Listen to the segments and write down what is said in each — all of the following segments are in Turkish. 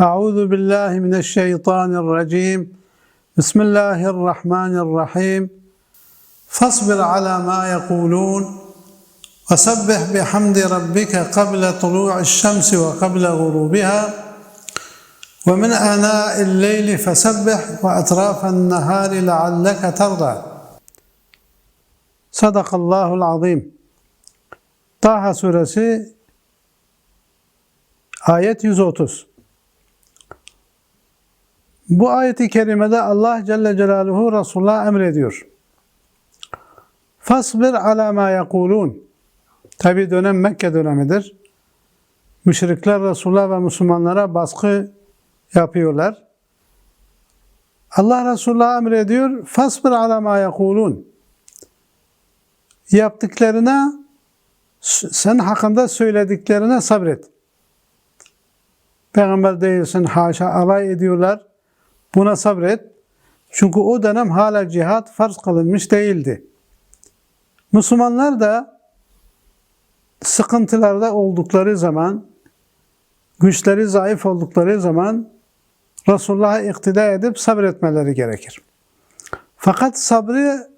أعوذ بالله من الشيطان الرجيم. بسم الله الرحمن الرحيم. فاصبر على ما يقولون وسبح بحمد ربك قبل طلوع الشمس وقبل غروبها. ومن آناء الليل فسبح وأطراف النهار لعلك ترضى. صدق الله العظيم. Taha suresi ayet 130 Bu ayeti kerimede Allah Celle Celaluhu Resulullah'a emrediyor. Fasbir ala ma yekulun. Tabi dönem Mekke dönemidir. Müşrikler Resulullah ve Müslümanlara baskı yapıyorlar. Allah Resulullah emrediyor. Fasbir ala ma yekulun. Yaptıklarına sen hakkında söylediklerine sabret. Peygamber değilsin haşa alay ediyorlar. Buna sabret. Çünkü o dönem hala cihat farz kılınmış değildi. Müslümanlar da sıkıntılarda oldukları zaman, güçleri zayıf oldukları zaman Resulullah'a iktida edip sabretmeleri gerekir. Fakat sabrı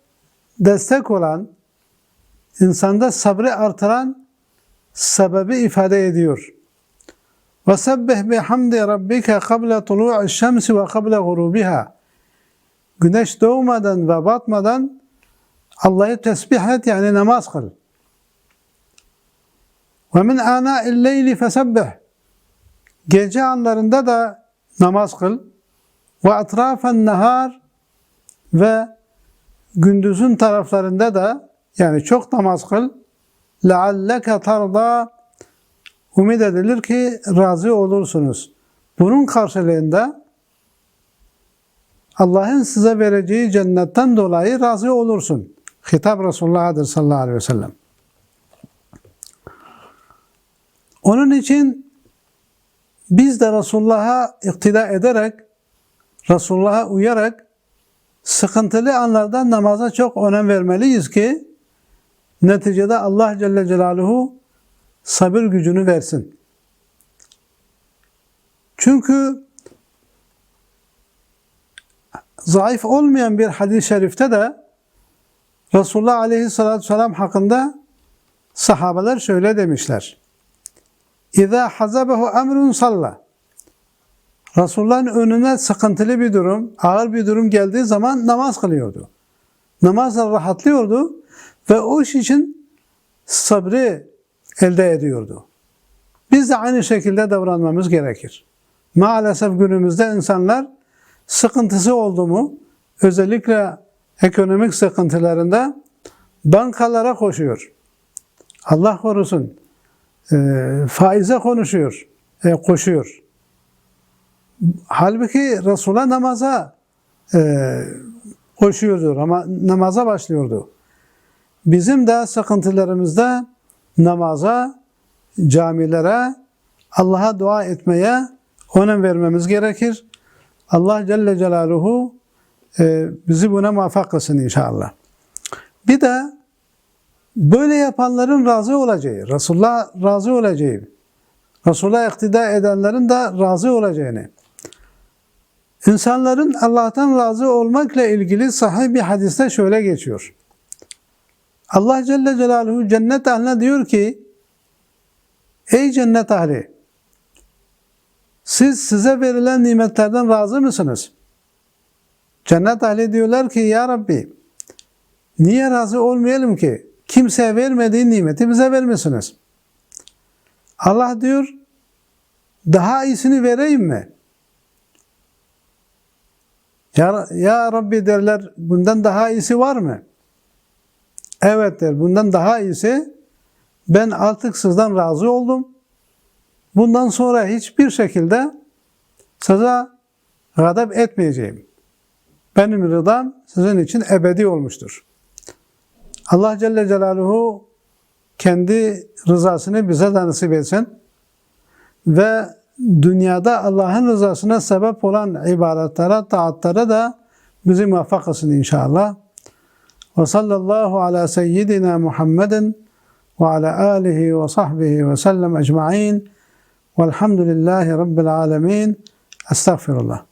destek olan, insanda sabrı artıran sebebi ifade ediyor. وَسَبِّحْ بِحَمْدِ رَبِّكَ قَبْلَ طُلُوعِ الشَّمْسِ وَقَبْلَ غُرُوبِهَا Güneş doğmadan ve batmadan Allah'ı tesbih et yani namaz kıl. وَمِنْ آنَاءِ اللَّيْلِ فَسَبِّحْ Gece anlarında da namaz kıl. وَاَطْرَافَ النَّهَارِ Ve gündüzün taraflarında da yani çok namaz kıl. لَعَلَّكَ تَرْضَى Umid edilir ki razı olursunuz. Bunun karşılığında Allah'ın size vereceği cennetten dolayı razı olursun. Hitap Resulullah'dır sallallahu aleyhi ve sellem. Onun için biz de Resulullah'a iktida ederek, Resulullah'a uyarak sıkıntılı anlarda namaza çok önem vermeliyiz ki neticede Allah Celle Celaluhu sabır gücünü versin. Çünkü zayıf olmayan bir hadis-i şerifte de Resulullah Aleyhisselatü Vesselam hakkında sahabeler şöyle demişler. İza hazabehu emrun salla. Resulullah'ın önüne sıkıntılı bir durum, ağır bir durum geldiği zaman namaz kılıyordu. Namazla rahatlıyordu ve o iş için sabrı elde ediyordu. Biz de aynı şekilde davranmamız gerekir. Maalesef günümüzde insanlar sıkıntısı oldu mu, özellikle ekonomik sıkıntılarında bankalara koşuyor. Allah korusun. E, faize konuşuyor, e, koşuyor. Halbuki Resul'a namaza e, koşuyordu, ama namaza başlıyordu. Bizim de sıkıntılarımızda namaza, camilere, Allah'a dua etmeye önem vermemiz gerekir. Allah Celle Celaluhu e, bizi buna muvaffak kılsın inşallah. Bir de böyle yapanların razı olacağı, Resulullah razı olacağı, Resulullah iktida edenlerin de razı olacağını, insanların Allah'tan razı olmakla ilgili sahih bir hadiste şöyle geçiyor. Allah Celle Celaluhu cennet ehline diyor ki Ey cennet ehli siz size verilen nimetlerden razı mısınız? Cennet ehli diyorlar ki Ya Rabbi niye razı olmayalım ki? Kimseye vermediğin nimeti bize vermişsiniz. Allah diyor daha iyisini vereyim mi? Ya, ya Rabbi derler bundan daha iyisi var mı? Evet der. Bundan daha iyisi ben artık sizden razı oldum. Bundan sonra hiçbir şekilde size gadap etmeyeceğim. Benim rıdam sizin için ebedi olmuştur. Allah Celle Celaluhu kendi rızasını bize de nasip etsin ve dünyada Allah'ın rızasına sebep olan ibadetlere, taatlara da bizi muvaffak kılsın inşallah. وصلى الله على سيدنا محمد وعلى آله وصحبه وسلم أجمعين Velhamdülillahi Rabbil alemin. Estağfirullah.